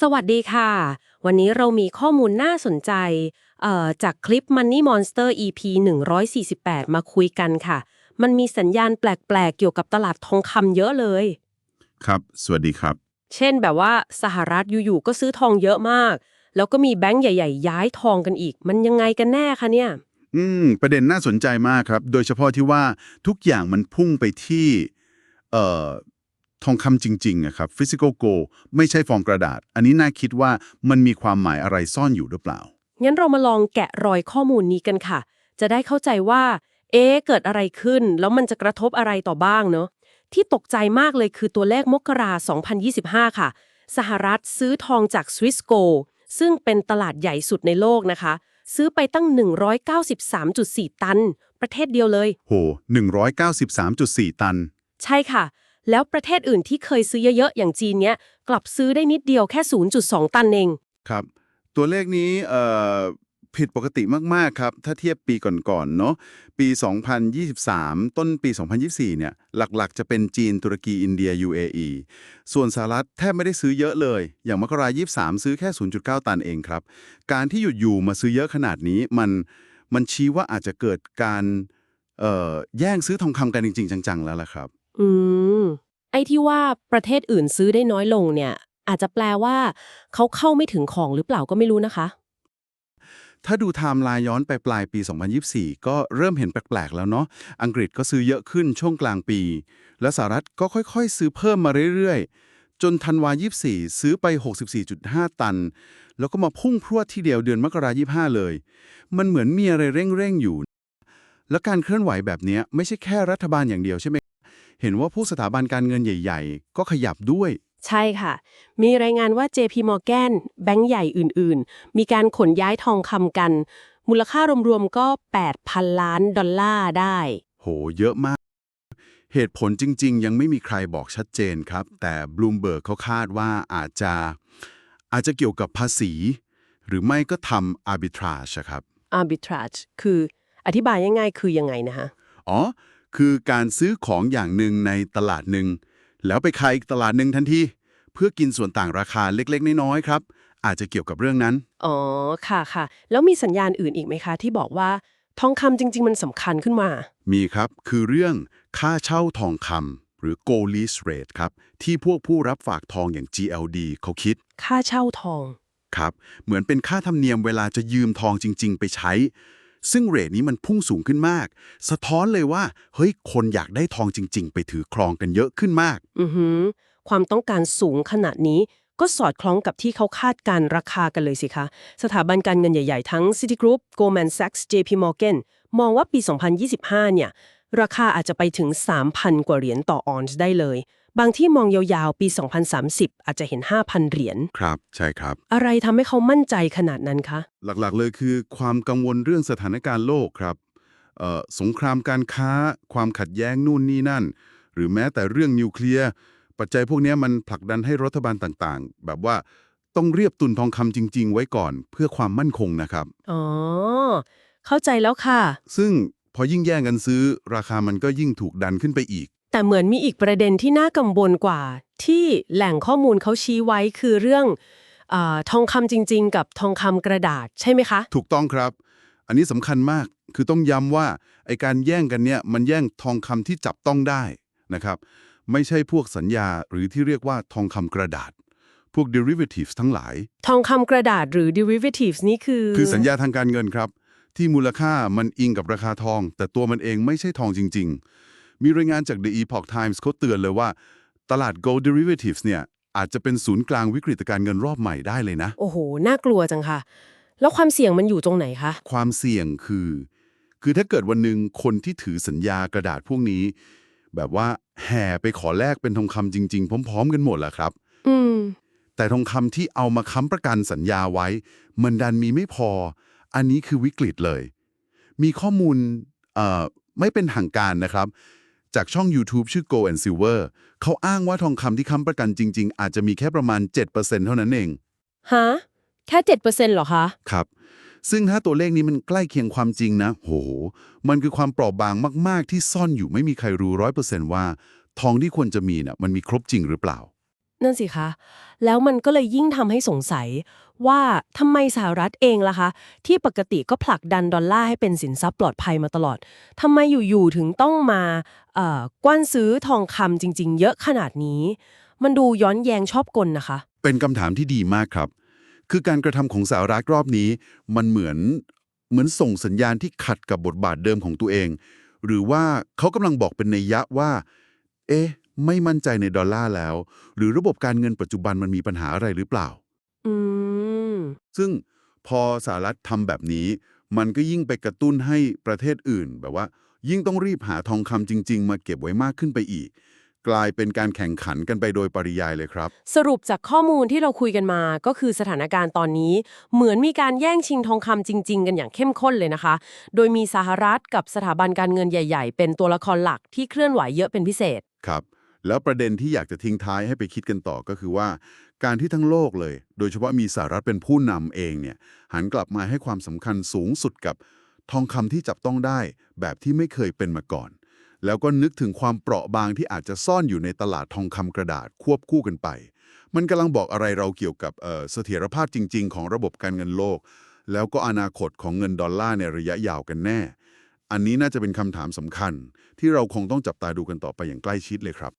สวัสดีค่ะ วันนี้เรามีข้อมูลน่าสนใจเอ่อจากคลิป Money Monster EP 148 มาคุยกันค่ะ มันมีสัญญาณแปลกๆ เกี่ยวกับตลาดทองคำเยอะเลย ครับ สวัสดีครับ เช่นแบบว่าสหรัฐอยู่ๆ ก็ซื้อทองเยอะมาก แล้วก็มีแบงก์ใหญ่ ๆ ย้ายทองกันอีก มันยังไงกันแน่คะเนี่ย อืม ประเด็นน่าสนใจมากครับ โดยเฉพาะที่ว่าทุกอย่างมันพุ่งไปที่ เอ่อ ทองคำจริงๆอะครับ physical gold ไม่ใช่ฟองกระดาษ อันนี้น่าคิดว่ามันมีความหมายอะไรซ่อนอยู่หรือเปล่า งั้นเรามาลองแกะรอยข้อมูลนี้กันค่ะ จะได้เข้าใจว่า เอ๊ะเกิดอะไรขึ้น แล้วมันจะกระทบอะไรต่อบ้างเนอะที่ตกใจมากเลยคือตัวเลขมกรา2025 ค่ะ สหรัฐซื้อทองจาก Swiss Gold ซึ่งเป็นตลาดใหญ่สุดในโลกนะคะ ซื้อไปตั้ง 193.4 ตัน ประเทศเดียวเลย โห 193.4 ตัน ใช่ค่ะ แล้วประเทศอื่นที่เคยซื้อเยอะๆ อย่างจีนเนี้ยกลับซื้อได้นิดเดียวแค่ 0.2 ตันเอง ครับ ตัวเลขนี้เอ่อผิดปกติมากๆครับ ถ้าเทียบปีก่อนๆเนาะปี 2023 ต้นปี 2024 เนี่ย หลักๆ จะเป็นจีนตุรกีอินเดีย UAE ส่วนสหรัฐแทบไม่ได้ซื้อเยอะเลย อย่างมกรา23 ซื้อแค่ 0.9 ตันเองครับ การที่หยุดอยู่มาซื้อเยอะขนาดนี้มันมันชี้ว่าอาจจะเกิดการเอ่อแย่งซื้อทองคำกันจริง ๆ จังๆ แล้วล่ะครับ อืมไอ้ที่ว่าประเทศอื่นซื้อได้น้อยลงเนี่ย อาจจะแปลว่าเขาเข้าไม่ถึงของหรือเปล่าก็ไม่รู้นะคะ ถ้าดูไทม์ไลน์ย้อนไปปลายปี 2024 ก็เริ่มเห็นแปลกๆ แล้วเนาะ อังกฤษก็ซื้อเยอะขึ้นช่วงกลางปี และสหรัฐก็ค่อยๆ ซื้อเพิ่มมาเรื่อยๆ จนธันวา 24 ซื้อไป 64.5 ตัน แล้วก็มาพุ่งพรวดทีเดียวเดือนมกรา25 เลย มันเหมือนมีอะไรเร่งๆอยู่ และการเคลื่อนไหวแบบนี้ไม่ใช่แค่รัฐบาลอย่างเดียวใช่ไหม เห็นว่าผู้สถาบันการเงินใหญ่ ๆ ก็ขยับด้วย ใช่ค่ะ มีรายงานว่า JP Morgan แบงก์ใหญ่อื่นๆ มีการขนย้ายทองคำกัน มูลค่ารวมๆก็ 8,000 ล้านดอลลาร์ได้ โห เยอะมาก เหตุผลจริง ๆ ยังไม่มีใครบอกชัดเจนครับ แต่บลูมเบิร์กเขาคาดว่าอาจจะ อาจจะเกี่ยวกับภาษี หรือไม่ก็ทำ arbitrage อะครับ arbitrage คืออธิบายง่ายๆคือยังไงนะคะอ๋อ คือการซื้อของอย่างหนึ่งในตลาดหนึ่ง แล้วไปขายอีกตลาดหนึ่งทันทีเพื่อกินส่วนต่างราคาเล็กๆ น้อยๆครับ อาจจะเกี่ยวกับเรื่องนั้น อ๋อ ค่ะค่ะ แล้วมีสัญญาณอื่นอีกไหมคะ ที่บอกว่าทองคำจริง ๆ มันสำคัญขึ้นมา มีครับคือเรื่องค่าเช่าทองคำหรือ gold lease rate ครับ ที่พวกผู้รับฝากทองอย่าง GLD เขาคิด ค่าเช่าทอง ครับ เหมือนเป็นค่าธรรมเนียมเวลาจะยืมทองจริง ๆ ไปใช้ ซึ่งเรทนี้มันพุ่งสูงขึ้นมาก สะท้อนเลยว่า เฮ้ย คนอยากได้ทองจริง ๆ ไปถือครองกันเยอะขึ้นมาก อือหือ ความต้องการสูงขนาดนี้ก็สอดคล้องกับที่เขาคาดการราคากันเลยสิคะ สถาบันการเงินใหญ่ ๆ ทั้ง Citigroup Goldman Sachs JP Morgan มองว่าปี 2025 เนี่ย ราคาอาจจะไปถึง 3,000 กว่าเหรียญต่อออนซ์ได้เลย บางที่มองยาวๆ ปี 2030 อาจจะเห็น 5,000 เหรียญ ครับ ใช่ครับ อะไรทำให้เขามั่นใจขนาดนั้นคะ หลักๆ เลยคือความกังวลเรื่องสถานการณ์โลกครับเอ่อสงครามการค้า ความขัดแย้งนู่นนี่นั่น หรือแม้แต่เรื่องนิวเคลียร์ ปัจจัยพวกเนี้ยมันผลักดันให้รัฐบาลต่างๆ แบบว่าต้องเรียบตุนทองคำจริง ๆ ไว้ก่อน เพื่อความมั่นคงนะครับ อ๋อ เข้าใจแล้วค่ะ ซึ่ง พอยิ่งแย่งกันซื้อ ราคามันก็ยิ่งถูกดันขึ้นไปอีก แต่เหมือนมีอีกประเด็นที่น่ากังวลกว่า ที่แหล่งข้อมูลเขาชี้ไว้คือเรื่องอาทองคำจริง ๆ กับทองคำกระดาษใช่ไหมคะ ถูกต้องครับ อันนี้สำคัญมากคือต้องย้ำว่าไอการแย่งกันเนี่ยมันแย่งทองคำที่จับต้องได้นะครับไม่ใช่พวกสัญญาหรือที่เรียกว่าทองคำกระดาษ พวก derivatives ทั้งหลาย ทองคำกระดาษหรือ derivatives นี่คือ คือสัญญาทางการเงินครับ ที่มูลค่ามันอิงกับราคาทอง แต่ตัวมันเองไม่ใช่ทองจริง ๆ มีรายงานจาก The Epoch Times เขาเตือนเลยว่า ตลาด gold derivatives เนี่ยอาจจะเป็นศูนย์กลางวิกฤตการเงินรอบใหม่ได้เลยนะ โอ้โห น่ากลัวจังค่ะ แล้วความเสี่ยงมันอยู่ตรงไหนคะ ความเสี่ยงคือ คือถ้าเกิดวันหนึ่งคนที่ถือสัญญากระดาษพวกนี้ แบบว่าแห่ไปขอแลกเป็นทองคำจริง ๆ พร้อม ๆ กันหมดแหละครับ อืม แต่ทองคำที่เอามาค้ำประกันสัญญาไว้ มันดันมีไม่พอ อันนี้คือวิกฤตเลย มีข้อมูลเอ่อไม่เป็นทางการนะครับ จากช่อง YouTube ชื่อ Go and Silver เขาอ้างว่าทองคำที่ค้ำประกันจริง ๆ อาจจะมีแค่ประมาณ 7%เท่านั้นเองฮะแค่เจ็ดเปอร์เซ็นต์หรอคะ ครับ ซึ่งถ้าตัวเลขนี้มันใกล้เคียงความจริงนะ โห มันคือความเปราะบางมาก ๆ ที่ซ่อนอยู่ไม่มีใครรู้ร้อยเปอร์เซนต์ว่า ทองที่ควรจะมีน่ะมันมีครบจริงหรือเปล่า นั่นสิคะ แล้วมันก็เลยยิ่งทำให้สงสัยว่าทำไมสหรัฐเองล่ะคะ ที่ปกติก็ผลักดันดอลลาร์ให้เป็นสินทรัพย์ปลอดภัยมาตลอดทำไมอยู่ ๆ ถึงต้องมาเอ่อกว้านซื้อทองคำจริง ๆ เยอะขนาดนี้ มันดูย้อนแยงชอบกลนะคะ เป็นคำถามที่ดีมากครับ คือการกระทำของสหรัฐรอบนี้ มันเหมือนเหมือนส่งสัญญาณที่ขัดกับบทบาทเดิมของตัวเอง หรือว่าเขากำลังบอกเป็นนัยยะว่า เอ๊ะ ไม่มั่นใจในดอลลาร์แล้ว หรือระบบการเงินปัจจุบันมันมีปัญหาอะไรหรือเปล่า อืม ซึ่งพอสหรัฐทำแบบนี้ มันก็ยิ่งไปกระตุ้นให้ประเทศอื่น แบบว่า ยิ่งต้องรีบหาทองคำจริง ๆ มาเก็บไว้มากขึ้นไปอีก กลายเป็นการแข่งขันกันไปโดยปริยายเลยครับ สรุปจากข้อมูลที่เราคุยกันมาก็คือสถานการณ์ตอนนี้ เหมือนมีการแย่งชิงทองคำจริง ๆ กันอย่างเข้มข้นเลยนะคะ โดยมีสหรัฐกับสถาบันการเงินใหญ่ ๆ เป็นตัวละครหลักที่เคลื่อนไหวเยอะเป็นพิเศษ ครับ แล้วประเด็นที่อยากจะทิ้งท้ายให้ไปคิดกันต่อก็คือว่า การที่ทั้งโลกเลย โดยเฉพาะมีสหรัฐเป็นผู้นำเองเนี่ยหันกลับมาให้ความสำคัญสูงสุดกับทองคำที่จับต้องได้แบบที่ไม่เคยเป็นมาก่อน แล้วก็นึกถึงความเปราะบางที่อาจจะซ่อนอยู่ในตลาดทองคำกระดาษควบคู่กันไป มันกำลังบอกอะไรเราเกี่ยวกับเสถียรภาพจริง ๆ ของระบบการเงินโลก แล้วก็อนาคตของเงินดอลลาร์ในระยะยาวกันแน่ อันนี้น่าจะเป็นคำถามสำคัญ ที่เราคงต้องจับตาดูกันต่อไปอย่างใกล้ชิดเลยครับ